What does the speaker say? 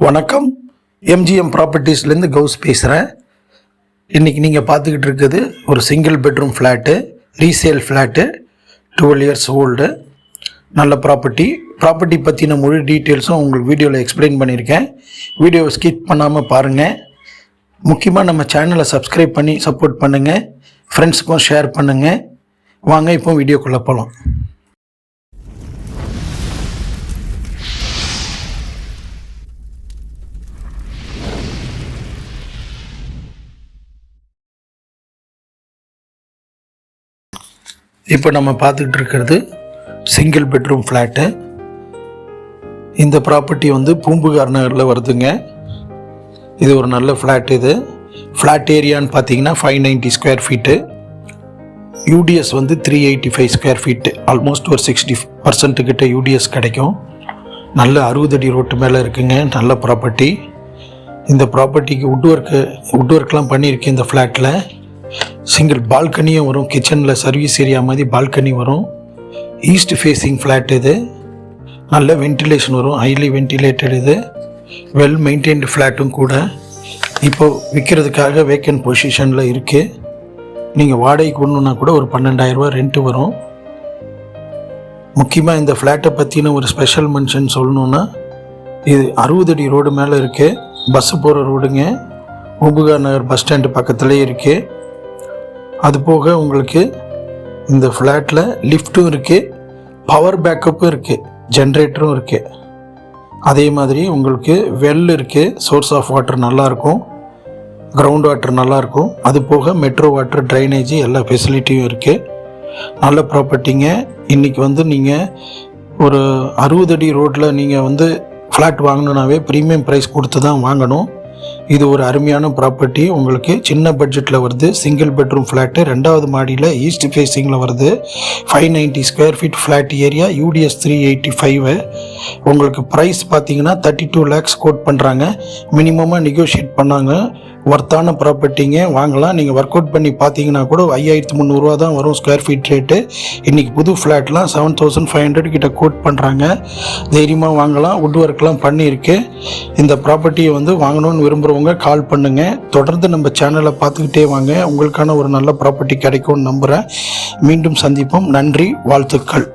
வணக்கம். எம்ஜிஎம் ப்ராப்பர்ட்டிஸ்லேருந்து கவுஸ் பேசுகிறேன் இன்றைக்கி நீங்கள் பார்த்துக்கிட்டு இருக்குது ஒரு single bedroom flat resale flat twelve years old நல்ல ப்ராப்பர்ட்டி ப்ராப்பர்ட்டி பற்றின முழு டீட்டெயில்ஸும் உங்களுக்கு வீடியோவில் எக்ஸ்பிளைன் பண்ணியிருக்கேன். வீடியோவை ஸ்கிப் பண்ணாமல் பாருங்கள் முக்கியமாக நம்ம சேனலை சப்ஸ்கிரைப் பண்ணி சப்போர்ட் பண்ணுங்கள் ஃப்ரெண்ட்ஸுக்கும் ஷேர் பண்ணுங்கள் வாங்க இப்போ வீடியோக்குள்ளே போகலாம் இப்போ நம்ம பார்த்துக்கிட்டு இருக்கிறது சிங்கிள் பெட்ரூம் ஃப்ளாட்டு இந்த ப்ராப்பர்ட்டி வந்து பூம்புகார் நகரில் வருதுங்க. இது ஒரு நல்ல ஃப்ளாட் இது. ஃப்ளாட் ஏரியான்னு பார்த்தீங்கன்னா five ninety square feet UDS வந்து three eighty five square feet almost ஒரு சிக்ஸ்டி பர்சன்ட்டுக்கிட்ட யூடிஎஸ் கிடைக்கும். நல்ல அறுபது அடி ரோட்டு மேலே இருக்குங்க. நல்ல ப்ராப்பர்ட்டி இந்த ப்ராப்பர்ட்டிக்கு உட் ஒர்க்கு உட் ஒர்க்லாம் பண்ணியிருக்கு இந்த ஃப்ளாட்டில் சிங்கிள் பால்கனியும் வரும். கிச்சனில் சர்வீஸ் ஏரியா மாதிரி பால்கனி வரும். ஈஸ்ட் ஃபேஸிங் ஃப்ளாட் இது. நல்ல வென்டிலேஷன் வரும். ஹைலி வென்டிலேட்டட் இது. வெல் மெயின்டைன்டு ஃப்ளாட்டும் கூட. இப்போது விற்கிறதுக்காக வேக்கன்ட் பொசிஷனில் இருக்குது நீங்கள் வாடகைக்கு ஒன்றுனா கூட ஒரு பன்னெண்டாயிரரூபா ரெண்ட்டு வரும். முக்கியமாக இந்த ஃப்ளாட்டை பற்றின ஒரு ஸ்பெஷல் மென்ஷன் சொல்லணுன்னா இது அறுபது அடி ரோடு மேலே இருக்குது பஸ்ஸு போகிற ரோடுங்க பூம்புகார் நகர் பஸ் ஸ்டாண்டு பக்கத்துலேயே இருக்குது அது போக உங்களுக்கு இந்த ஃப்ளாட்டில் லிஃப்ட்டும் இருக்குது பவர் பேக்கப்பும் இருக்குது ஜென்ரேட்டரும் இருக்குது அதே மாதிரி உங்களுக்கு வெல் இருக்குது சோர்ஸ் ஆஃப் வாட்டர் நல்லாயிருக்கும் கிரவுண்ட் வாட்டர் நல்லாயிருக்கும் அது போக மெட்ரோ வாட்டர் ட்ரைனேஜ் எல்லா ஃபெசிலிட்டியும் இருக்குது நல்ல ப்ராப்பர்ட்டிங்க இன்றைக்கி வந்து நீங்கள் ஒரு அறுபது அடி ரோட்டில் நீங்கள் வந்து ஃப்ளாட் வாங்கணுன்னாவே ப்ரீமியம் ப்ரைஸ் கொடுத்து தான் வாங்கணும். இது ஒரு அருமையான ப்ராப்பர்ட்டி உங்களுக்கு சின்ன பட்ஜெட்டில் வருது. சிங்கிள் பெட்ரூம் ஃப்ளாட்டு ரெண்டாவது மாடியில் ஈஸ்ட் ஃபேஸிங்கில் வருது. Five ninety square feet flat area UDS three eighty five உங்களுக்கு ப்ரைஸ் பார்த்தீங்கன்னா தேர்ட்டி டூ லேக்ஸ் கோட் பண்ணுறாங்க மினிமமாக நெகோஷியேட் பண்ணாங்க ஒர்த்தான ப்ராப்பர்ட்டிங்க வாங்கலாம். நீங்கள் ஒர்க் அவுட் பண்ணி பார்த்தீங்கன்னா கூட ஐயாயிரத்து முந்நூறுரூவா தான் வரும் ஸ்கொயர் ஃபீட் ரேட்டு இன்றைக்கி புது ஃப்ளாட்லாம் செவன் தௌசண்ட் ஃபைவ் ஹண்ட்ரட் கிட்ட கோட் பண்ணுறாங்க தைரியமாக வாங்கலாம். வுட் ஒர்க்லாம் பண்ணியிருக்கு. இந்த ப்ராப்பர்ட்டியை வந்து வாங்கணும்னு விரும்புகிறவங்க கால் பண்ணுங்கள் தொடர்ந்து நம்ம சேனலை பார்த்துக்கிட்டே வாங்க. உங்களுக்கான ஒரு நல்ல ப்ராப்பர்ட்டி கிடைக்கும்னு நம்புகிறேன் மீண்டும் சந்திப்போம். நன்றி வாழ்த்துக்கள்.